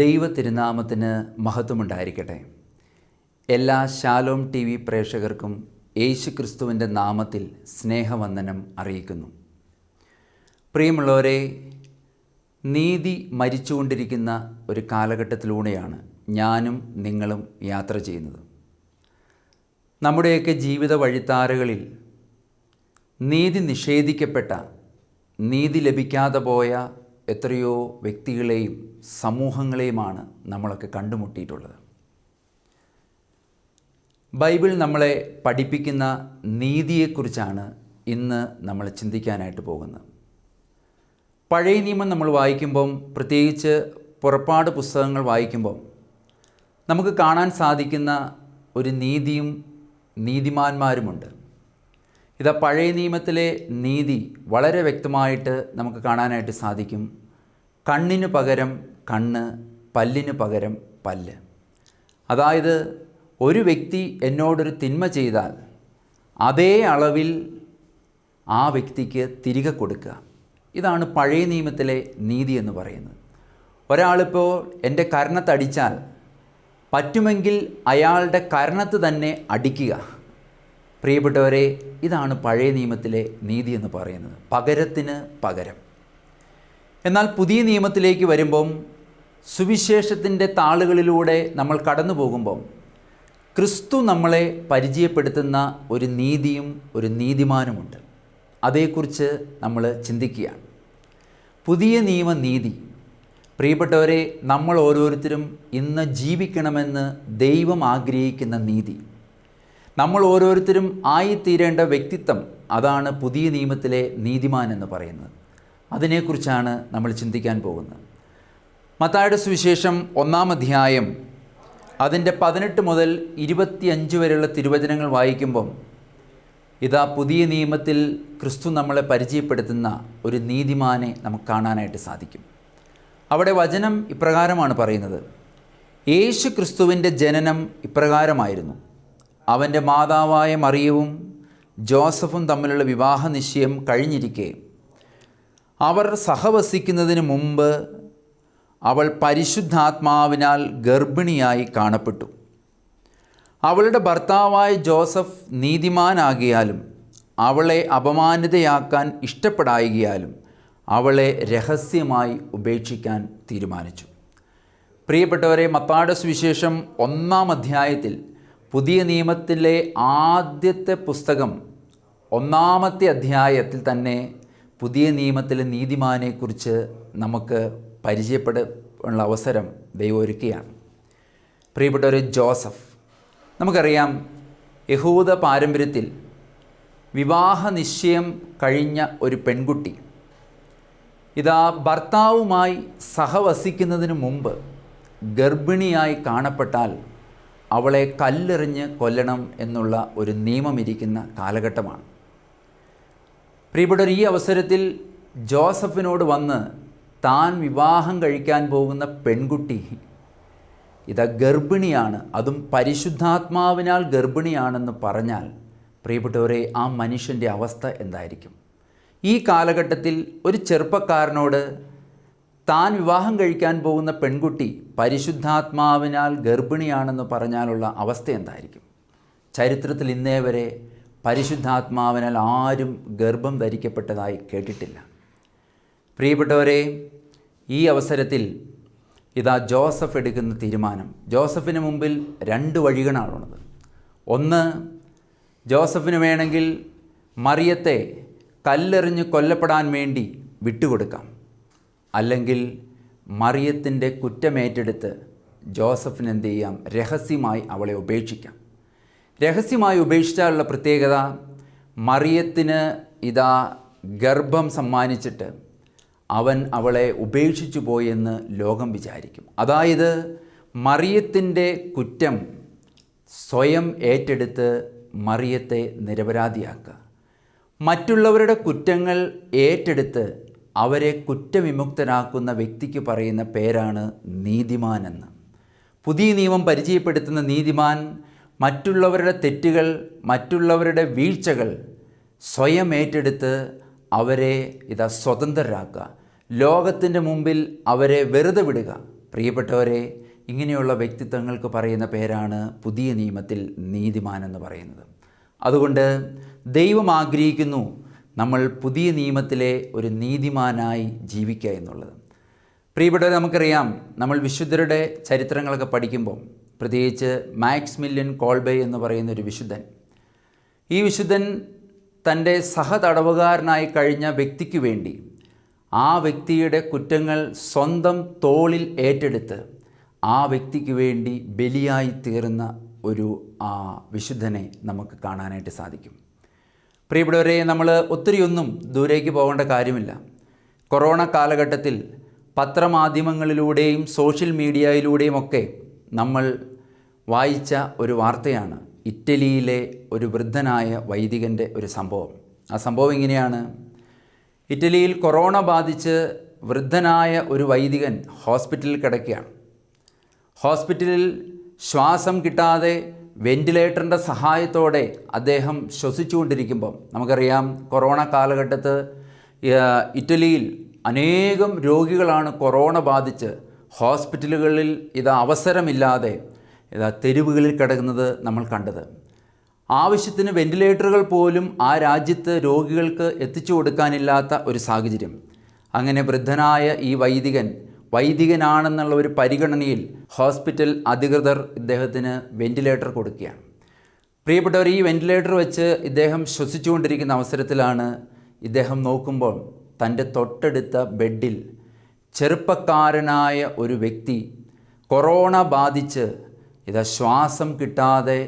ദൈവ തിരുനാമത്തിന് മഹത്വമുണ്ടായിരിക്കട്ടെ. എല്ലാ ശാലോം ടി വി പ്രേക്ഷകർക്കും യേശു ക്രിസ്തുവിന്റെ നാമത്തിൽ സ്നേഹവന്ദനം അറിയിക്കുന്നു. പ്രിയമുള്ളവരെ നീതി മരിച്ചുകൊണ്ടിരിക്കുന്ന ഒരു കാലഘട്ടത്തിലൂടെയാണ് ഞാനും നിങ്ങളും യാത്ര ചെയ്യുന്നത്. നമ്മുടെയൊക്കെ ജീവിത വഴിത്താരകളിൽ നീതി നിഷേധിക്കപ്പെട്ട നീതി ലഭിക്കാതെ പോയ എത്രയോ വ്യക്തികളെയും സമൂഹങ്ങളെയുമാണ് നമ്മളൊക്കെ കണ്ടുമുട്ടിയിട്ടുള്ളത്. ബൈബിൾ നമ്മളെ പഠിപ്പിക്കുന്ന നീതിയെക്കുറിച്ചാണ് ഇന്ന് നമ്മൾ ചിന്തിക്കാനായിട്ട് പോകുന്നത്. പഴയ നിയമം നമ്മൾ വായിക്കുമ്പം പ്രത്യേകിച്ച് പുറപ്പാട് പുസ്തകങ്ങൾ വായിക്കുമ്പം നമുക്ക് കാണാൻ സാധിക്കുന്ന ഒരു നീതിയും നീതിമാന്മാരുമുണ്ട്. ഇതാ പഴയ നിയമത്തിലെ നീതി വളരെ വ്യക്തമായിട്ട് നമുക്ക് കാണാനായിട്ട് സാധിക്കും. കണ്ണിന് പകരം കണ്ണ് പല്ലിന് പകരം പല്ല്. അതായത് ഒരു വ്യക്തി എന്നോടൊരു തിന്മ ചെയ്താൽ അതേ അളവിൽ ആ വ്യക്തിക്ക് തിരികെ കൊടുക്കുക. ഇതാണ് പഴയ നിയമത്തിലെ നീതി എന്ന് പറയുന്നത്. ഒരാളിപ്പോൾ എന്റെ കരണത്തടിച്ചാൽ പറ്റുമെങ്കിൽ അയാളുടെ കരണത്ത് തന്നെ അടിക്കുക. പ്രിയപ്പെട്ടവരെ ഇതാണ് പഴയ നിയമത്തിലെ നീതി എന്ന് പറയുന്നത്. പകരത്തിന് പകരം. എന്നാൽ പുതിയ നിയമത്തിലേക്ക് വരുമ്പം സുവിശേഷത്തിന്റെ താളുകളിലൂടെ നമ്മൾ കടന്നു പോകുമ്പം ക്രിസ്തു നമ്മളെ പരിചയപ്പെടുത്തുന്ന ഒരു നീതിയും ഒരു നീതിമാനുമുണ്ട്. അതേക്കുറിച്ച് നമ്മൾ ചിന്തിക്കുകയാണ്. പുതിയ നിയമ നീതി. പ്രിയപ്പെട്ടവരെ നമ്മൾ ഓരോരുത്തരും ഇന്ന് ജീവിക്കണമെന്ന് ദൈവം ആഗ്രഹിക്കുന്ന നീതി. നമ്മൾ ഓരോരുത്തരും ആയിത്തീരേണ്ട വ്യക്തിത്വം അതാണ് പുതിയ നിയമത്തിലെ നീതിമാൻ എന്ന് പറയുന്നത്. അതിനെക്കുറിച്ചാണ് നമ്മൾ ചിന്തിക്കാൻ പോകുന്നത്. മത്തായുടെ സുവിശേഷം ഒന്നാം അധ്യായം അതിന്റെ പതിനെട്ട് മുതൽ ഇരുപത്തിയഞ്ച് വരെയുള്ള തിരുവചനങ്ങൾ വായിക്കുമ്പം ഇതാ പുതിയ നിയമത്തിൽ ക്രിസ്തു നമ്മളെ പരിചയപ്പെടുത്തുന്ന ഒരു നീതിമാനെ നമുക്ക് കാണാനായിട്ട് സാധിക്കും. അവിടെ വചനം ഇപ്രകാരമാണ് പറയുന്നത്. യേശു ക്രിസ്തുവിന്റെ ജനനം ഇപ്രകാരമായിരുന്നു. അവന്റെ മാതാവായ മറിയവും ജോസഫും തമ്മിലുള്ള വിവാഹ നിശ്ചയം കഴിഞ്ഞിരിക്കെ. അവർ സഹവസിക്കുന്നതിന് മുമ്പ് അവൾ പരിശുദ്ധാത്മാവിനാൽ ഗർഭിണിയായി കാണപ്പെട്ടു. അവളുടെ ഭർത്താവായ ജോസഫ് നീതിമാനാകിയാലും അവളെ അപമാനിതയാക്കാൻ ഇഷ്ടപ്പെടായികയാലും അവളെ രഹസ്യമായി ഉപേക്ഷിക്കാൻ തീരുമാനിച്ചു. പ്രിയപ്പെട്ടവരെ മത്താടസ് വിശേഷം ഒന്നാം അധ്യായത്തിൽ പുതിയ നിയമത്തിലെ ആദ്യത്തെ പുസ്തകം ഒന്നാമത്തെ അധ്യായത്തിൽ തന്നെ പുതിയ നിയമത്തിലെ നീതിമാനെക്കുറിച്ച് നമുക്ക് പരിചയപ്പെടാനുള്ള അവസരം ദൈവം ഒരുക്കുകയാണ്. പ്രിയപ്പെട്ടവർ ജോസഫ്. നമുക്കറിയാം യഹൂദ പാരമ്പര്യത്തിൽ വിവാഹ നിശ്ചയം കഴിഞ്ഞ ഒരു പെൺകുട്ടി. ഇതാ ഭർത്താവുമായി സഹവസിക്കുന്നതിന് മുമ്പ് ഗർഭിണിയായി കാണപ്പെട്ടാൽ അവളെ കല്ലെറിഞ്ഞ് കൊല്ലണം എന്നുള്ള ഒരു നിയമം ഇരിക്കുന്ന കാലഘട്ടമാണ്. പ്രിയപ്പെട്ടവർ ഈ അവസരത്തിൽ ജോസഫിനോട് വന്ന് താൻ വിവാഹം കഴിക്കാൻ പോകുന്ന പെൺകുട്ടി ഇതാ ഗർഭിണിയാണ്. അതും പരിശുദ്ധാത്മാവിനാൽ ഗർഭിണിയാണെന്ന് പറഞ്ഞാൽ പ്രിയപ്പെട്ടവരെ ആ മനുഷ്യന്റെ അവസ്ഥ എന്തായിരിക്കും? ഈ കാലഘട്ടത്തിൽ ഒരു ചെറുപ്പക്കാരനോട് താൻ വിവാഹം കഴിക്കാൻ പോകുന്ന പെൺകുട്ടി പരിശുദ്ധാത്മാവിനാൽ ഗർഭിണിയാണെന്ന് പറഞ്ഞാലുള്ള അവസ്ഥ എന്തായിരിക്കും? ചരിത്രത്തിൽ ഇന്നേ വരെ പരിശുദ്ധാത്മാവിനാൽ ആരും ഗർഭം ധരിക്കപ്പെട്ടതായി കേട്ടിട്ടില്ല. പ്രിയപ്പെട്ടവരെ ഈ അവസരത്തിൽ ഇതാ ജോസഫ് എടുക്കുന്ന തീരുമാനം. ജോസഫിന് മുമ്പിൽ രണ്ട് വഴികളാണുള്ളത് ഒന്ന് ജോസഫിന് വേണമെങ്കിൽ മറിയത്തെ കല്ലെറിഞ്ഞ് കൊല്ലപ്പെടാൻ വേണ്ടി വിട്ടുകൊടുക്കാം. അല്ലെങ്കിൽ മറിയത്തിന്റെ കുറ്റമേറ്റെടുത്ത് ജോസഫിന് എന്ത് ചെയ്യാം? രഹസ്യമായി അവളെ ഉപേക്ഷിക്കാം. രഹസ്യമായി ഉപേക്ഷിച്ചാലുള്ള പ്രത്യേകത മറിയത്തിന് ഇതാ ഗർഭം സമ്മാനിച്ചിട്ട് അവൻ അവളെ ഉപേക്ഷിച്ചു പോയെന്ന് ലോകം വിചാരിക്കും. അതായത് മറിയത്തിന്റെ കുറ്റം സ്വയം ഏറ്റെടുത്ത് മറിയത്തെ നിരപരാധിയാക്കുക. മറ്റുള്ളവരുടെ കുറ്റങ്ങൾ ഏറ്റെടുത്ത് അവരെ കുറ്റവിമുക്തനാക്കുന്ന വ്യക്തിക്ക് പറയുന്ന പേരാണ് നീതിമാൻ എന്ന് പുതിയ നിയമം പരിചയപ്പെടുത്തുന്ന നീതിമാൻ മറ്റുള്ളവരുടെ തെറ്റുകൾ മറ്റുള്ളവരുടെ വീഴ്ചകൾ സ്വയം ഏറ്റെടുത്ത് അവരെ ഇതാ സ്വതന്ത്രരാക്കുക. ലോകത്തിന്റെ മുമ്പിൽ അവരെ വെറുതെ വിടുക. പ്രിയപ്പെട്ടവരെ ഇങ്ങനെയുള്ള വ്യക്തിത്വങ്ങൾക്ക് പറയുന്ന പേരാണ് പുതിയ നിയമത്തിൽ നീതിമാൻ എന്ന് പറയുന്നത്. അതുകൊണ്ട് ദൈവം ആഗ്രഹിക്കുന്നു നമ്മൾ പുതിയ നിയമത്തിലെ ഒരു നീതിമാനായി ജീവിക്കുക എന്നുള്ളത്. പ്രിയപ്പെട്ടവരെ നമുക്കറിയാം നമ്മൾ വിശുദ്ധരുടെ ചരിത്രങ്ങളൊക്കെ പഠിക്കുമ്പോൾ പ്രത്യേകിച്ച് മാക്സ് മില്യൻ കോൾബേ എന്ന് പറയുന്ന ഒരു വിശുദ്ധൻ ഈ വിശുദ്ധൻ തന്റെ സഹതടവുകാരനായി കഴിഞ്ഞ വ്യക്തിക്ക് വേണ്ടി ആ വ്യക്തിയുടെ കുറ്റങ്ങൾ സ്വന്തം തോളിൽ ഏറ്റെടുത്ത് ആ വ്യക്തിക്ക് വേണ്ടി ബലിയായി തീർന്ന ഒരു ആ വിശുദ്ധനെ നമുക്ക് കാണാനായിട്ട് സാധിക്കും. പ്രിയപ്പെട്ടവരെ നമ്മൾ ഒത്തിരിയൊന്നും ദൂരേക്ക് പോകേണ്ട കാര്യമില്ല. കൊറോണ കാലഘട്ടത്തിൽ പത്രമാധ്യമങ്ങളിലൂടെയും സോഷ്യൽ മീഡിയയിലൂടെയും ഒക്കെ നമ്മൾ വായിച്ച ഒരു വാർത്തയാണ് ഇറ്റലിയിലെ ഒരു വൃദ്ധനായ വൈദികന്റെ ഒരു സംഭവം. ആ സംഭവം ഇങ്ങനെയാണ് ഇറ്റലിയിൽ കൊറോണ ബാധിച്ച് വൃദ്ധനായ ഒരു വൈദികൻ ഹോസ്പിറ്റലിൽ കിടക്കുകയാണ്. ഹോസ്പിറ്റലിൽ ശ്വാസം കിട്ടാതെ വെന്റിലേറ്ററിന്റെ സഹായത്തോടെ അദ്ദേഹം ശ്വസിച്ചുകൊണ്ടിരിക്കുമ്പം നമുക്കറിയാം കൊറോണ കാലഘട്ടത്ത് ഇറ്റലിയിൽ അനേകം രോഗികളാണ് കൊറോണ ബാധിച്ച് ഹോസ്പിറ്റലുകളിൽ ഇത് അവസരമില്ലാതെ ഇതാ തെരുവുകളിൽ കിടക്കുന്നത് നമ്മൾ കണ്ടത്. ആവശ്യത്തിന് വെന്റിലേറ്ററുകൾ പോലും ആ രാജ്യത്ത് രോഗികൾക്ക് എത്തിച്ചു കൊടുക്കാനില്ലാത്ത ഒരു സാഹചര്യം. അങ്ങനെ വൃദ്ധനായ ഈ വൈദികൻ വൈദികനാണെന്നുള്ള ഒരു പരിഗണനയിൽ ഹോസ്പിറ്റൽ അധികൃതർ ഇദ്ദേഹത്തിന് വെന്റിലേറ്റർ കൊടുക്കുകയാണ്. പ്രിയപ്പെട്ടവർ ഈ വെന്റിലേറ്റർ വെച്ച് ഇദ്ദേഹം ശ്വസിച്ചുകൊണ്ടിരിക്കുന്ന അവസരത്തിലാണ് ഇദ്ദേഹം നോക്കുമ്പോൾ തന്റെ തൊട്ടടുത്ത ബെഡിൽ ചെറുപ്പക്കാരനായ ഒരു വ്യക്തി കൊറോണ ബാധിച്ച് ഇതാ ശ്വാസം കിട്ടാതെ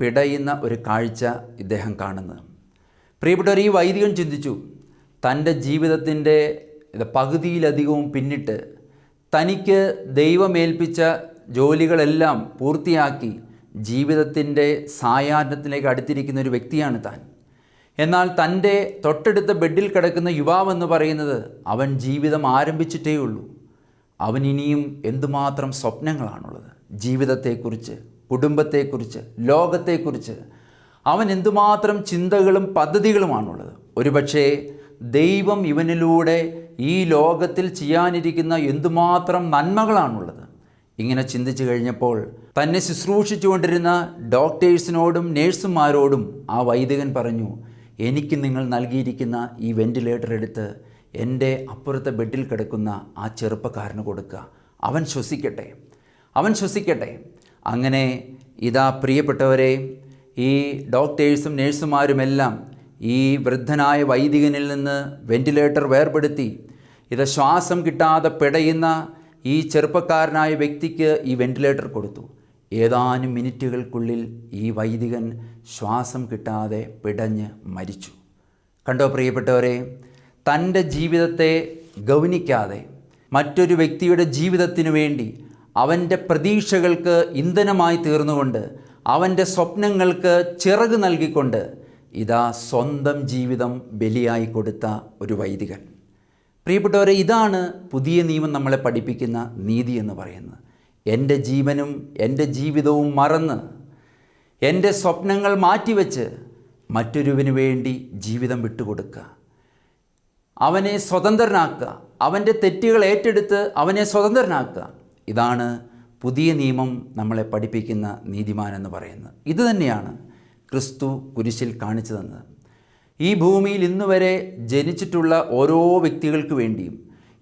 പിടയുന്ന ഒരു കാഴ്ച ഇദ്ദേഹം കാണുന്നത് പ്രിയപ്പെട്ടവർ ഈ വൈദികൻ ചിന്തിച്ചു തന്റെ ജീവിതത്തിന്റെ പകുതിയിലധികവും പിന്നിട്ട് തനിക്ക് ദൈവമേൽപ്പിച്ച ജോലികളെല്ലാം പൂർത്തിയാക്കി ജീവിതത്തിന്റെ സായാഹ്നത്തിലേക്ക് അടുത്തിരിക്കുന്ന ഒരു വ്യക്തിയാണ് താൻ. എന്നാൽ തന്റെ തൊട്ടടുത്ത ബെഡിൽ കിടക്കുന്ന യുവാവെന്ന് പറയുന്നത് അവൻ ജീവിതം ആരംഭിച്ചിട്ടേ ഉള്ളൂ അവൻ ഇനിയും എന്തുമാത്രം സ്വപ്നങ്ങളാണുള്ളത്? ജീവിതത്തെക്കുറിച്ച് കുടുംബത്തെക്കുറിച്ച് ലോകത്തെക്കുറിച്ച്. അവൻ എന്തുമാത്രം ചിന്തകളും പദ്ധതികളുമാണുള്ളത്? ഒരുപക്ഷേ ദൈവം ഇവനിലൂടെ ഈ ലോകത്തിൽ ചെയ്യാനിരിക്കുന്ന എന്തുമാത്രം നന്മകളാണുള്ളത്? ഇങ്ങനെ ചിന്തിച്ചു കഴിഞ്ഞപ്പോൾ തന്നെ ശുശ്രൂഷിച്ചുകൊണ്ടിരുന്ന ഡോക്ടേഴ്സിനോടും നേഴ്സുമാരോടും ആ വൈദികൻ പറഞ്ഞു എനിക്ക് നിങ്ങൾ നൽകിയിരിക്കുന്ന ഈ വെന്റിലേറ്റർ എടുത്ത് എന്റെ അപ്പുറത്തെ ബെഡിൽ കിടക്കുന്ന ആ ചെറുപ്പക്കാരന് കൊടുക്കുക അവൻ ശ്വസിക്കട്ടെ. അവൻ ശ്വസിക്കട്ടെ. അങ്ങനെ ഇതാ പ്രിയപ്പെട്ടവരെ ഈ ഡോക്ടേഴ്സും നേഴ്സുമാരുമെല്ലാം ഈ വൃദ്ധനായ വൈദികനിൽ നിന്ന് വെന്റിലേറ്റർ വേർപെടുത്തി. ഇത് ശ്വാസം കിട്ടാതെ പിടയുന്ന ഈ ചെറുപ്പക്കാരനായ വ്യക്തിക്ക് ഈ വെന്റിലേറ്റർ കൊടുത്തു. ഏതാനും മിനിറ്റുകൾക്കുള്ളിൽ ഈ വൈദികൻ ശ്വാസം കിട്ടാതെ പിടഞ്ഞ് മരിച്ചു. കണ്ടോ പ്രിയപ്പെട്ടവരെ തന്റെ ജീവിതത്തെ ഗൗനിക്കാതെ മറ്റൊരു വ്യക്തിയുടെ ജീവിതത്തിനു വേണ്ടി അവന്റെ പ്രതീക്ഷകൾക്ക് ഇന്ധനമായി തീർന്നുകൊണ്ട് അവന്റെ സ്വപ്നങ്ങൾക്ക് ചിറക് നൽകിക്കൊണ്ട് ഇതാ സ്വന്തം ജീവിതം ബലിയായി കൊടുത്ത ഒരു വൈദികൻ. പ്രിയപ്പെട്ടവരെ ഇതാണ് പുതിയ നിയമം നമ്മളെ പഠിപ്പിക്കുന്ന നീതി എന്ന് പറയുന്നത്. എന്റെ ജീവനും എന്റെ ജീവിതവും മറന്ന് എന്റെ സ്വപ്നങ്ങൾ മാറ്റിവെച്ച് മറ്റൊരുവിന് വേണ്ടി ജീവിതം വിട്ടുകൊടുക്കുക അവനെ സ്വതന്ത്രനാക്കുക അവന്റെ തെറ്റുകൾ ഏറ്റെടുത്ത് അവനെ സ്വതന്ത്രനാക്കുക ഇതാണ് പുതിയ നിയമം നമ്മളെ പഠിപ്പിക്കുന്ന നീതിമാൻ എന്ന് പറയുന്നത്. ഇത് തന്നെയാണ് ക്രിസ്തു കുരിശിൽ കാണിച്ചു തന്നത്. ഈ ഭൂമിയിൽ ഇന്നുവരെ ജനിച്ചിട്ടുള്ള ഓരോ വ്യക്തികൾക്ക് വേണ്ടിയും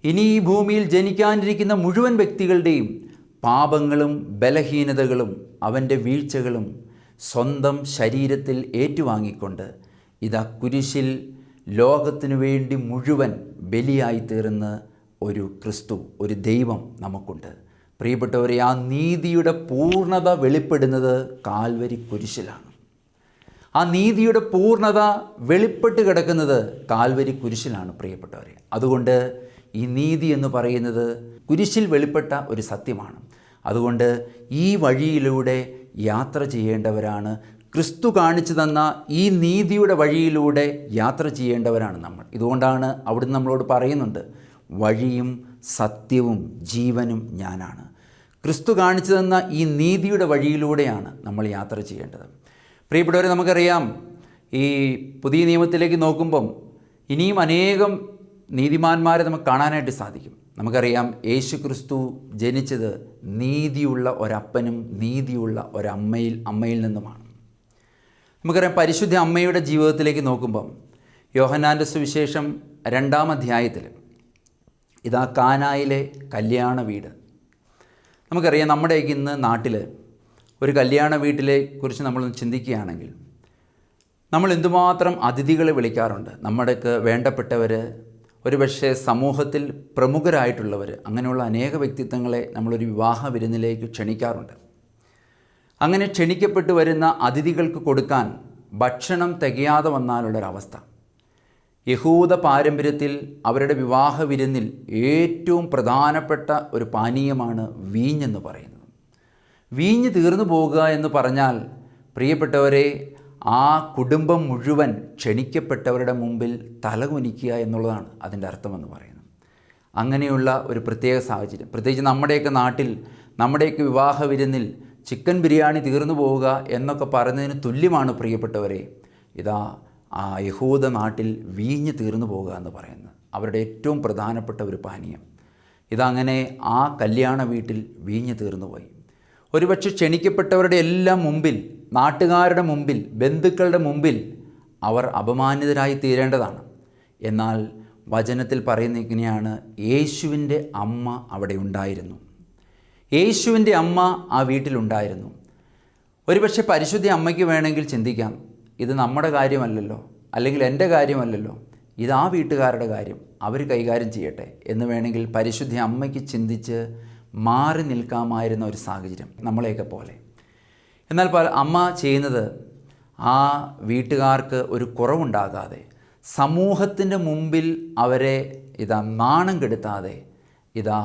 ഇനി ഈ ഭൂമിയിൽ ജനിക്കാനിരിക്കുന്ന മുഴുവൻ വ്യക്തികളുടെയും പാപങ്ങളും ബലഹീനതകളും അവന്റെ വീഴ്ചകളും സ്വന്തം ശരീരത്തിൽ ഏറ്റുവാങ്ങിക്കൊണ്ട് ഇതാ കുരിശിൽ ലോകത്തിനു വേണ്ടി മുഴുവൻ ബലിയായി തീർന്ന ഒരു ക്രിസ്തു ഒരു ദൈവം നമുക്കുണ്ട്. പ്രിയപ്പെട്ടവരെ ആ നീതിയുടെ പൂർണത വെളിപ്പെടുന്നത് കാൽവരി കുരിശിലാണ്. ആ നീതിയുടെ പൂർണത വെളിപ്പെട്ട് കിടക്കുന്നത് കാൽവരി കുരിശിലാണ് പ്രിയപ്പെട്ടവരെ. അതുകൊണ്ട് ഈ നീതി എന്ന് പറയുന്നത് കുരിശിൽ വെളിപ്പെട്ട ഒരു സത്യമാണ്. അതുകൊണ്ട് ഈ വഴിയിലൂടെ യാത്ര ചെയ്യേണ്ടവരാണ്. ക്രിസ്തു കാണിച്ചു തന്ന ഈ നീതിയുടെ വഴിയിലൂടെ യാത്ര ചെയ്യേണ്ടവരാണ് നമ്മൾ. ഇതുകൊണ്ടാണ് അവിടുന്ന് നമ്മളോട് പറയുന്നുണ്ട് വഴിയും സത്യവും ജീവനും ഞാനാണ്. ക്രിസ്തു കാണിച്ചു തന്ന ഈ നീതിയുടെ വഴിയിലൂടെയാണ് നമ്മൾ യാത്ര ചെയ്യേണ്ടത്. പ്രിയപ്പെട്ടവരെ നമുക്കറിയാം ഈ പുതിയ നിയമത്തിലേക്ക് നോക്കുമ്പം ഇനിയും അനേകം നീതിമാന്മാരെ നമുക്ക് കാണാനായിട്ട് സാധിക്കും. നമുക്കറിയാം യേശു ക്രിസ്തു ജനിച്ചത് നീതിയുള്ള ഒരപ്പനും നീതിയുള്ള ഒരമ്മയിൽ അമ്മയിൽ നിന്നുമാണ്. നമുക്കറിയാം പരിശുദ്ധ അമ്മയുടെ ജീവിതത്തിലേക്ക് നോക്കുമ്പം യോഹന്നാന്റെ സുവിശേഷം രണ്ടാം അധ്യായത്തിൽ ഇതാ കാനായിലെ കല്യാണ വീട്. നമുക്കറിയാം നമ്മുടെയൊക്കെ ഇന്ന് നാട്ടിൽ ഒരു കല്യാണ വീട്ടിലെ കുറിച്ച് നമ്മളൊന്ന് ചിന്തിക്കുകയാണെങ്കിൽ നമ്മൾ എന്തുമാത്രം അതിഥികളെ വിളിക്കാറുണ്ട്? നമ്മുടെയൊക്കെ വേണ്ടപ്പെട്ടവർ ഒരുപക്ഷെ സമൂഹത്തിൽ പ്രമുഖരായിട്ടുള്ളവർ അങ്ങനെയുള്ള അനേക വ്യക്തിത്വങ്ങളെ നമ്മളൊരു വിവാഹ വിരുന്നിലേക്ക് ക്ഷണിക്കാറുണ്ട്. അങ്ങനെ ക്ഷണിക്കപ്പെട്ടു വരുന്ന അതിഥികൾക്ക് കൊടുക്കാൻ ഭക്ഷണം തികയാതെ വന്നാലുള്ളൊരവസ്ഥ. യഹൂദ പാരമ്പര്യത്തിൽ അവരുടെ വിവാഹ വിരുന്നിൽ ഏറ്റവും പ്രധാനപ്പെട്ട ഒരു പാനീയമാണ് വീഞ്ഞെന്ന് പറയുന്നത്. വീഞ്ഞ് തീർന്നു പോകുക എന്ന് പറഞ്ഞാൽ പ്രിയപ്പെട്ടവരെ ആ കുടുംബം മുഴുവൻ ക്ഷണിക്കപ്പെട്ടവരുടെ മുമ്പിൽ തലകുനിക്കുക എന്നുള്ളതാണ് അതിന്റെ അർത്ഥമെന്ന് പറയുന്നത്. അങ്ങനെയുള്ള ഒരു പ്രത്യേക സാഹചര്യം. പ്രത്യേകിച്ച് നമ്മുടെയൊക്കെ നാട്ടിൽ നമ്മുടെയൊക്കെ വിവാഹ വിരുന്നിൽ ചിക്കൻ ബിരിയാണി തീർന്നു പോവുക എന്നൊക്കെ പറയുന്നതിന് തുല്യമാണ് പ്രിയപ്പെട്ടവരെ ഇതാ ആ യഹൂദ നാട്ടിൽ വീഞ്ഞ് തീർന്നു പോവുക എന്ന് പറയുന്നത്. അവരുടെ ഏറ്റവും പ്രധാനപ്പെട്ട ഒരു പാനീയം. ഇതങ്ങനെ ആ കല്യാണ വീട്ടിൽ വീഞ്ഞ് തീർന്നു പോയി. ഒരുപക്ഷെ ക്ഷണിക്കപ്പെട്ടവരുടെ എല്ലാം മുമ്പിൽ നാട്ടുകാരുടെ മുമ്പിൽ ബന്ധുക്കളുടെ മുമ്പിൽ അവർ അപമാനിതരായി തീരേണ്ടതാണ്. എന്നാൽ വചനത്തിൽ പറയുന്ന ഇങ്ങനെയാണ് യേശുവിന്റെ അമ്മ അവിടെ ഉണ്ടായിരുന്നു. യേശുവിന്റെ അമ്മ ആ വീട്ടിലുണ്ടായിരുന്നു ഒരുപക്ഷെ പരിശുദ്ധ അമ്മയ്ക്ക് വേണമെങ്കിൽ ചിന്തിക്കാം ഇത് നമ്മുടെ കാര്യമല്ലല്ലോ അല്ലെങ്കിൽ എന്റെ കാര്യമല്ലല്ലോ ഇത് ആ വീട്ടുകാരുടെ കാര്യം അവർ കൈകാര്യം ചെയ്യട്ടെ എന്ന് വേണമെങ്കിൽ പരിശുദ്ധ അമ്മയ്ക്ക് ചിന്തിച്ച് മാറി നിൽക്കാമായിരുന്ന ഒരു സാഹചര്യം നമ്മളെയൊക്കെ പോലെ. എന്നാൽ പല അമ്മ ചെയ്യുന്നത് ആ വീട്ടുകാർക്ക് ഒരു കുറവുണ്ടാകാതെ സമൂഹത്തിന്റെ മുമ്പിൽ അവരെ ഇതാ നാണം കെടുത്താതെ ഇതാ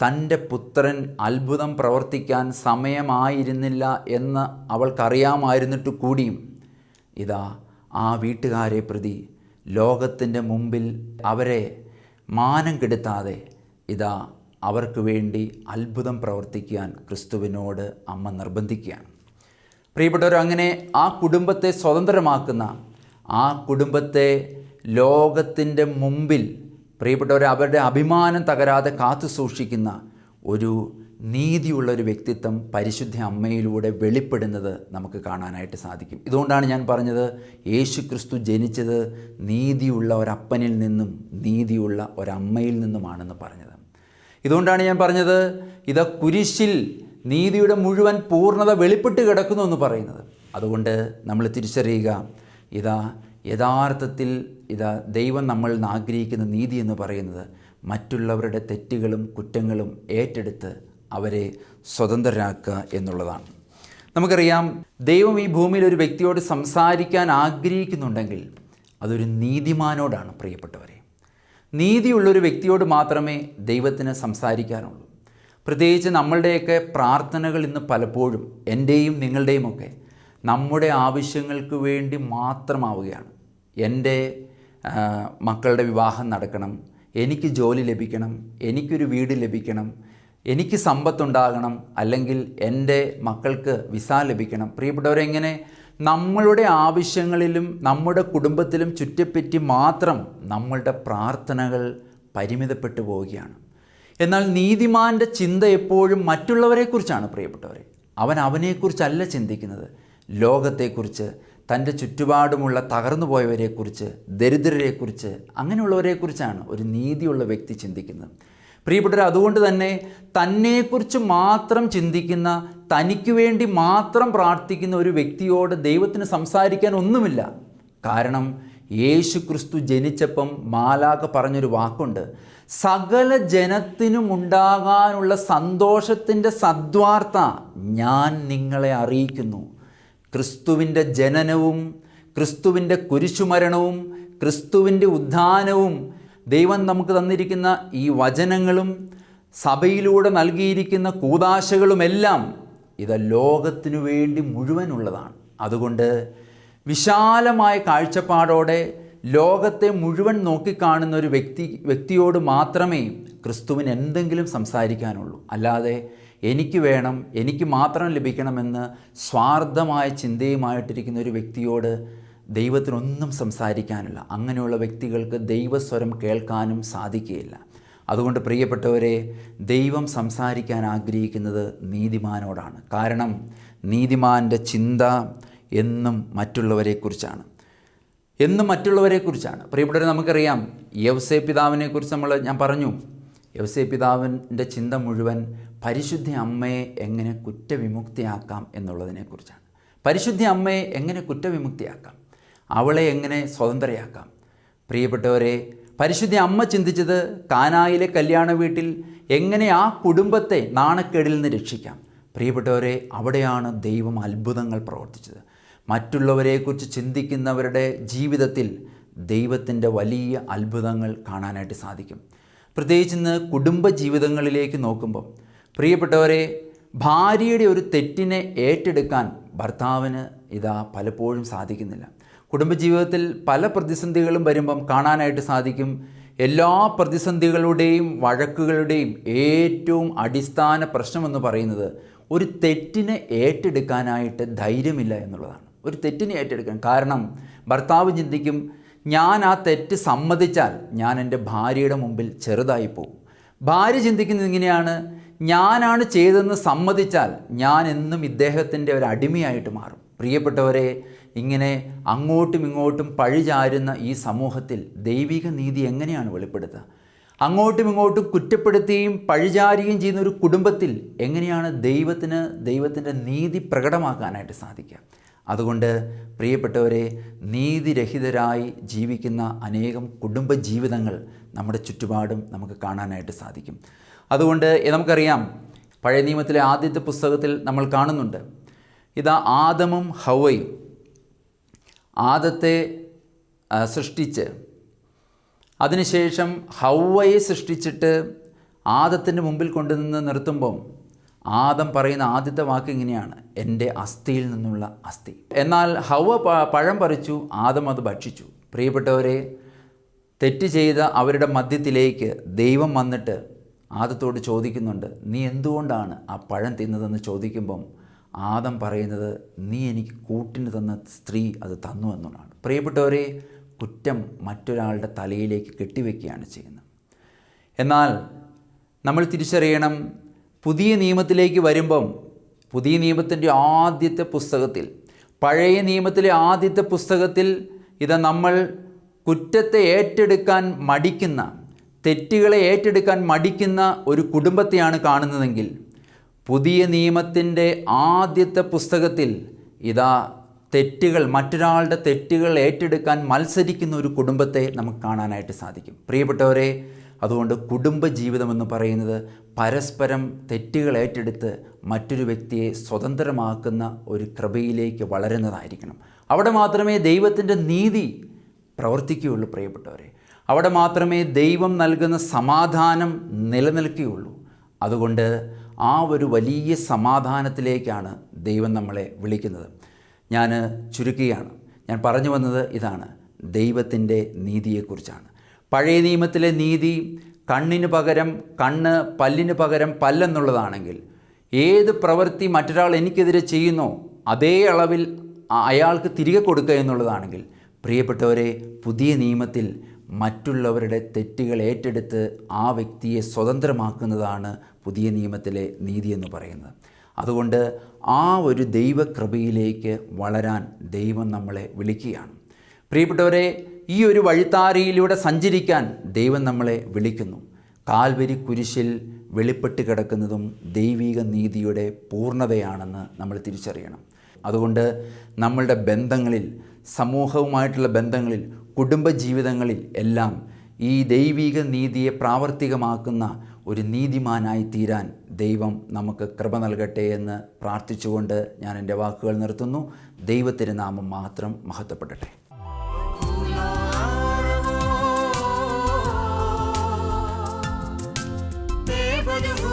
തന്റെ പുത്രൻ അത്ഭുതം പ്രവർത്തിക്കാൻ സമയമായിരുന്നില്ല എന്ന് അവൾക്കറിയാമായിരുന്നിട്ട് കൂടിയും ഇതാ ആ വീട്ടുകാരെ പ്രതി ലോകത്തിന്റെ മുമ്പിൽ അവരെ മാനം കെടുത്താതെ ഇതാ അവർക്ക് വേണ്ടി അത്ഭുതം പ്രവർത്തിക്കാൻ ക്രിസ്തുവിനോട് അമ്മ നിർബന്ധിക്കുകയാണ്. പ്രിയപ്പെട്ടവർ അങ്ങനെ ആ കുടുംബത്തെ സ്വതന്ത്രമാക്കുന്ന ആ കുടുംബത്തെ ലോകത്തിന്റെ മുമ്പിൽ പ്രിയപ്പെട്ടവർ അവരുടെ അഭിമാനം തകരാതെ കാത്തു സൂക്ഷിക്കുന്ന ഒരു നീതിയുള്ള ഒരു വ്യക്തിത്വം പരിശുദ്ധ അമ്മയിലൂടെ വെളിപ്പെടുന്നത് നമുക്ക് കാണാനായിട്ട് സാധിക്കും. ഇതുകൊണ്ടാണ് ഞാൻ പറഞ്ഞത് യേശു ക്രിസ്തു ജനിച്ചത് നീതിയുള്ള ഒരപ്പനിൽ നിന്നും നീതിയുള്ള ഒരമ്മയിൽ നിന്നുമാണെന്ന് പറഞ്ഞത്. ഇതുകൊണ്ടാണ് ഞാൻ പറഞ്ഞത് ഇത് കുരിശിൽ നീതിയുടെ മുഴുവൻ പൂർണത വെളിപ്പെട്ട് കിടക്കുന്നു എന്ന് പറയുന്നത്. അതുകൊണ്ട് നമ്മൾ തിരിച്ചറിയുക ഇതാ യഥാർത്ഥത്തിൽ ഇതാ ദൈവം നമ്മൾ ആഗ്രഹിക്കുന്ന നീതി എന്ന് പറയുന്നത് മറ്റുള്ളവരുടെ തെറ്റുകളും കുറ്റങ്ങളും ഏറ്റെടുത്ത് അവരെ സ്വതന്ത്രരാക്കുക എന്നുള്ളതാണ്. നമുക്കറിയാം ദൈവം ഈ ഭൂമിയിൽ ഒരു വ്യക്തിയോട് സംസാരിക്കാൻ ആഗ്രഹിക്കുന്നുണ്ടെങ്കിൽ അതൊരു നീതിമാനോടാണ് പ്രിയപ്പെട്ടവരെ. നീതിയുള്ളൊരു വ്യക്തിയോട് മാത്രമേ ദൈവത്തിന് സംസാരിക്കാനുള്ളൂ. പ്രത്യേകിച്ച് നമ്മളുടെയൊക്കെ പ്രാർത്ഥനകൾ ഇന്ന് പലപ്പോഴും എന്റെയും നിങ്ങളുടെയുമൊക്കെ നമ്മുടെ ആവശ്യങ്ങൾക്ക് വേണ്ടി മാത്രമാവുകയാണ്. എന്റെ മക്കളുടെ വിവാഹം നടക്കണം എനിക്ക് ജോലി ലഭിക്കണം എനിക്കൊരു വീട് ലഭിക്കണം എനിക്ക് സമ്പത്തുണ്ടാകണം അല്ലെങ്കിൽ എന്റെ മക്കൾക്ക് വിസ ലഭിക്കണം. പ്രിയപ്പെട്ടവരെങ്ങനെ നമ്മളുടെ ആവശ്യങ്ങളിലും നമ്മുടെ കുടുംബത്തിലും ചുറ്റിപ്പറ്റി മാത്രം നമ്മളുടെ പ്രാർത്ഥനകൾ പരിമിതപ്പെട്ടു പോവുകയാണ്. എന്നാൽ നീതിമാന്റെ ചിന്ത എപ്പോഴും മറ്റുള്ളവരെക്കുറിച്ചാണ് പ്രിയപ്പെട്ടവരെ. അവൻ അവനെക്കുറിച്ചല്ല ചിന്തിക്കുന്നത്. ലോകത്തെക്കുറിച്ച് തന്റെ ചുറ്റുപാടുമുള്ള തകർന്നു പോയവരെക്കുറിച്ച് ദരിദ്രരെക്കുറിച്ച് അങ്ങനെയുള്ളവരെക്കുറിച്ചാണ് ഒരു നീതിയുള്ള വ്യക്തി ചിന്തിക്കുന്നത്. പ്രിയപ്പെട്ടവർ അതുകൊണ്ട് തന്നെ തന്നെക്കുറിച്ച് മാത്രം ചിന്തിക്കുന്ന തനിക്ക് വേണ്ടി മാത്രം പ്രാർത്ഥിക്കുന്ന ഒരു വ്യക്തിയോട് ദൈവത്തിന് സംസാരിക്കാൻ ഒന്നുമില്ല. കാരണം യേശു ക്രിസ്തു ജനിച്ചപ്പം മാലാക പറഞ്ഞൊരു വാക്കുണ്ട്. സകല ജനത്തിനും ഉണ്ടാകാനുള്ള സന്തോഷത്തിന്റെ സദ്വാർത്ത ഞാൻ നിങ്ങളെ അറിയിക്കുന്നു. ക്രിസ്തുവിന്റെ ജനനവും ക്രിസ്തുവിന്റെ കുരിശുമരണവും ക്രിസ്തുവിന്റെ ഉദ്ധാനവും ദൈവം നമുക്ക് തന്നിരിക്കുന്ന ഈ വചനങ്ങളും സഭയിലൂടെ നൽകിയിരിക്കുന്ന കൂതാശകളുമെല്ലാം ഇത് ലോകത്തിനു വേണ്ടി മുഴുവനുള്ളതാണ്. അതുകൊണ്ട് വിശാലമായ കാഴ്ചപ്പാടോടെ ലോകത്തെ മുഴുവൻ നോക്കിക്കാണുന്ന ഒരു വ്യക്തി വ്യക്തിയോട് മാത്രമേ ക്രിസ്തുവിന് എന്തെങ്കിലും സംസാരിക്കാനുള്ളൂ. അല്ലാതെ എനിക്ക് വേണം എനിക്ക് മാത്രം ലഭിക്കണമെന്ന് സ്വാർത്ഥമായ ചിന്തയുമായിട്ടിരിക്കുന്ന ഒരു വ്യക്തിയോട് ദൈവത്തിനൊന്നും സംസാരിക്കാനില്ല. അങ്ങനെയുള്ള വ്യക്തികൾക്ക് ദൈവസ്വരം കേൾക്കാനും സാധിക്കുകയില്ല. അതുകൊണ്ട് പ്രിയപ്പെട്ടവരെ ദൈവം സംസാരിക്കാൻ ആഗ്രഹിക്കുന്നത് നീതിമാനോടാണ്. കാരണം നീതിമാന്റെ ചിന്ത എന്നും മറ്റുള്ളവരെക്കുറിച്ചാണ്. എന്നും മറ്റുള്ളവരെക്കുറിച്ചാണ്. പ്രിയപ്പെട്ടവരെ നമുക്കറിയാം യവസേ പിതാവിനെക്കുറിച്ച് നമ്മൾ ഞാൻ പറഞ്ഞു. യവസേ പിതാവിന്റെ ചിന്ത മുഴുവൻ പരിശുദ്ധ അമ്മയെ എങ്ങനെ കുറ്റവിമുക്തിയാക്കാം എന്നുള്ളതിനെക്കുറിച്ചാണ്. പരിശുദ്ധ അമ്മയെ എങ്ങനെ കുറ്റവിമുക്തിയാക്കാം? അവളെ എങ്ങനെ സ്വതന്ത്രയാക്കാം? പ്രിയപ്പെട്ടവരെ പരിശുദ്ധ അമ്മ ചിന്തിച്ചത് കാനായിലെ കല്യാണ വീട്ടിൽ എങ്ങനെ ആ കുടുംബത്തെ നാണക്കേടിൽ നിന്ന് രക്ഷിക്കാം? പ്രിയപ്പെട്ടവരെ അവിടെയാണ് ദൈവം അത്ഭുതങ്ങൾ പ്രവർത്തിച്ചത്. മറ്റുള്ളവരെക്കുറിച്ച് ചിന്തിക്കുന്നവരുടെ ജീവിതത്തിൽ ദൈവത്തിന്റെ വലിയ അത്ഭുതങ്ങൾ കാണാനായിട്ട് സാധിക്കും. പ്രത്യേകിച്ച് ഇന്ന് കുടുംബ ജീവിതങ്ങളിലേക്ക് നോക്കുമ്പോൾ പ്രിയപ്പെട്ടവരെ ഭാര്യയുടെ ഒരു തെറ്റിനെ ഏറ്റെടുക്കാൻ ഭർത്താവിന് ഇതാ പലപ്പോഴും സാധിക്കുന്നില്ല. കുടുംബജീവിതത്തിൽ പല പ്രതിസന്ധികളും വരുമ്പം കാണാനായിട്ട് സാധിക്കും. എല്ലാ പ്രതിസന്ധികളുടെയും വഴക്കുകളുടെയും ഏറ്റവും അടിസ്ഥാന പ്രശ്നമെന്ന് പറയുന്നത് ഒരു തെറ്റിനെ ഏറ്റെടുക്കാനായിട്ട് ധൈര്യമില്ല എന്നുള്ളതാണ്. ഒരു തെറ്റിനെ ഏറ്റെടുക്കാൻ. കാരണം ഭർത്താവ് ചിന്തിക്കും ഞാൻ ആ തെറ്റ് സമ്മതിച്ചാൽ ഞാൻ എന്റെ ഭാര്യയുടെ മുമ്പിൽ ചെറുതായി പോകും. ഭാര്യ ചിന്തിക്കുന്നത് ഇങ്ങനെയാണ് ഞാനാണ് ചെയ്തതെന്ന് സമ്മതിച്ചാൽ ഞാൻ എന്നും ഇദ്ദേഹത്തിന്റെ ഒരു അടിമയായിട്ട് മാറും. പ്രിയപ്പെട്ടവരെ ഇങ്ങനെ അങ്ങോട്ടും ഇങ്ങോട്ടും പഴിചാരുന്ന ഈ സമൂഹത്തിൽ ദൈവിക നീതി എങ്ങനെയാണ് വെളിപ്പെടുത്തുക? അങ്ങോട്ടും ഇങ്ങോട്ടും കുറ്റപ്പെടുത്തുകയും പഴിചാരുകയും ചെയ്യുന്ന ഒരു കുടുംബത്തിൽ എങ്ങനെയാണ് ദൈവത്തിന് ദൈവത്തിന്റെ നീതി പ്രകടമാക്കാനായിട്ട് സാധിക്കുക? അതുകൊണ്ട് പ്രിയപ്പെട്ടവരെ നീതിരഹിതരായി ജീവിക്കുന്ന അനേകം കുടുംബ ജീവിതങ്ങൾ നമ്മുടെ ചുറ്റുപാടും നമുക്ക് കാണാനായിട്ട് സാധിക്കും. അതുകൊണ്ട് നമുക്കറിയാം പഴയ നിയമത്തിലെ ആദ്യത്തെ പുസ്തകത്തിൽ നമ്മൾ കാണുന്നുണ്ട് ഇതാ ആദമും ഹവയും ആദത്തെ സൃഷ്ടിച്ച്. അതിനുശേഷം ഹൗവയെ സൃഷ്ടിച്ചിട്ട് ആദത്തിന്റെ മുമ്പിൽ കൊണ്ടുനിന്ന് നിർത്തുമ്പം ആദം പറയുന്ന ആദ്യത്തെ വാക്ക് ഇങ്ങനെയാണ് എന്റെ അസ്ഥിയിൽ നിന്നുള്ള അസ്ഥി. എന്നാൽ ഹൗവ പഴം പറിച്ചു ആദം അത് ഭക്ഷിച്ചു. പ്രിയപ്പെട്ടവരെ തെറ്റ് ചെയ്ത അവരുടെ മധ്യത്തിലേക്ക് ദൈവം വന്നിട്ട് ആദത്തോട് ചോദിക്കുന്നുണ്ട് നീ എന്തുകൊണ്ടാണ് ആ പഴം തിന്നതെന്ന് ചോദിക്കുമ്പം ആദം പറയുന്നത് നീ എനിക്ക് കൂട്ടിന് തന്ന സ്ത്രീ അത് തന്നു എന്നുള്ളതാണ്. പ്രിയപ്പെട്ടവരെ കുറ്റം മറ്റൊരാളുടെ തലയിലേക്ക് കെട്ടിവെക്കുകയാണ് ചെയ്യുന്നത്. എന്നാൽ നമ്മൾ തിരിച്ചറിയണം പുതിയ നിയമത്തിലേക്ക് വരുമ്പം പുതിയ നിയമത്തിന്റെ ആദ്യത്തെ പുസ്തകത്തിൽ പഴയ നിയമത്തിലെ ആദ്യത്തെ പുസ്തകത്തിൽ ഇത് നമ്മൾ കുറ്റത്തെ ഏറ്റെടുക്കാൻ മടിക്കുന്ന തെറ്റുകളെ ഏറ്റെടുക്കാൻ മടിക്കുന്ന ഒരു കുടുംബത്തെയാണ് കാണുന്നതെങ്കിൽ പുതിയ നിയമത്തിന്റെ ആദ്യത്തെ പുസ്തകത്തിൽ ഇതാ തെറ്റുകൾ മറ്റൊരാളുടെ തെറ്റുകൾ ഏറ്റെടുക്കാൻ മത്സരിക്കുന്ന ഒരു കുടുംബത്തെ നമുക്ക് കാണാനായിട്ട് സാധിക്കും. പ്രിയപ്പെട്ടവരെ അതുകൊണ്ട് കുടുംബ ജീവിതമെന്ന് പറയുന്നത് പരസ്പരം തെറ്റുകൾ ഏറ്റെടുത്ത് മറ്റൊരു വ്യക്തിയെ സ്വതന്ത്രമാക്കുന്ന ഒരു കൃപയിലേക്ക് വളരുന്നതായിരിക്കണം. അവിടെ മാത്രമേ ദൈവത്തിന്റെ നീതി പ്രവർത്തിക്കുകയുള്ളൂ പ്രിയപ്പെട്ടവരെ. അവിടെ മാത്രമേ ദൈവം നൽകുന്ന സമാധാനം നിലനിൽക്കുകയുള്ളൂ. അതുകൊണ്ട് ആ ഒരു വലിയ സമാധാനത്തിലേക്കാണ് ദൈവം നമ്മളെ വിളിക്കുന്നത്. ഞാൻ ചുരുക്കുകയാണ്. ഞാൻ പറഞ്ഞു വന്നത് ഇതാണ്. ദൈവത്തിന്റെ നീതിയെക്കുറിച്ചാണ്. പഴയ നിയമത്തിലെ നീതി കണ്ണിന് പകരം കണ്ണ് പല്ലിന് പകരം പല്ലെന്നുള്ളതാണെങ്കിൽ ഏത് പ്രവൃത്തി മറ്റൊരാൾ എനിക്കെതിരെ ചെയ്യുന്നോ അതേ അളവിൽ അയാൾക്ക് തിരികെ കൊടുക്കുക എന്നുള്ളതാണെങ്കിൽ പ്രിയപ്പെട്ടവരെ പുതിയ നിയമത്തിൽ മറ്റുള്ളവരുടെ തെറ്റുകൾ ഏറ്റെടുത്ത് ആ വ്യക്തിയെ സ്വതന്ത്രമാക്കുന്നതാണ് പുതിയ നിയമത്തിലെ നീതി എന്ന് പറയുന്നത്. അതുകൊണ്ട് ആ ഒരു ദൈവകൃപയിലേക്ക് വളരാൻ ദൈവം നമ്മളെ വിളിക്കുകയാണ്. പ്രിയപ്പെട്ടവരെ ഈ ഒരു വഴിത്താരയിലൂടെ സഞ്ചരിക്കാൻ ദൈവം നമ്മളെ വിളിക്കുന്നു. കാൽവരി കുരിശിൽ വെളിപ്പെട്ട് കിടക്കുന്നതും ദൈവിക നീതിയുടെ പൂർണതയാണെന്ന് നമ്മൾ തിരിച്ചറിയണം. അതുകൊണ്ട് നമ്മളുടെ ബന്ധങ്ങളിൽ സമൂഹവുമായിട്ടുള്ള ബന്ധങ്ങളിൽ കുടുംബജീവിതങ്ങളിൽ എല്ലാം ഈ ദൈവിക നീതിയെ പ്രാവർത്തികമാക്കുന്ന ഒരു നീതിമാനായി തീരാൻ ദൈവം നമുക്ക് കൃപ നൽകട്ടെ എന്ന് പ്രാർത്ഥിച്ചുകൊണ്ട് ഞാൻ എന്റെ വാക്കുകൾ നിർത്തുന്നു. ദൈവത്തിന്റെ നാമം മാത്രം മഹത്വപ്പെടട്ടെ. Maria.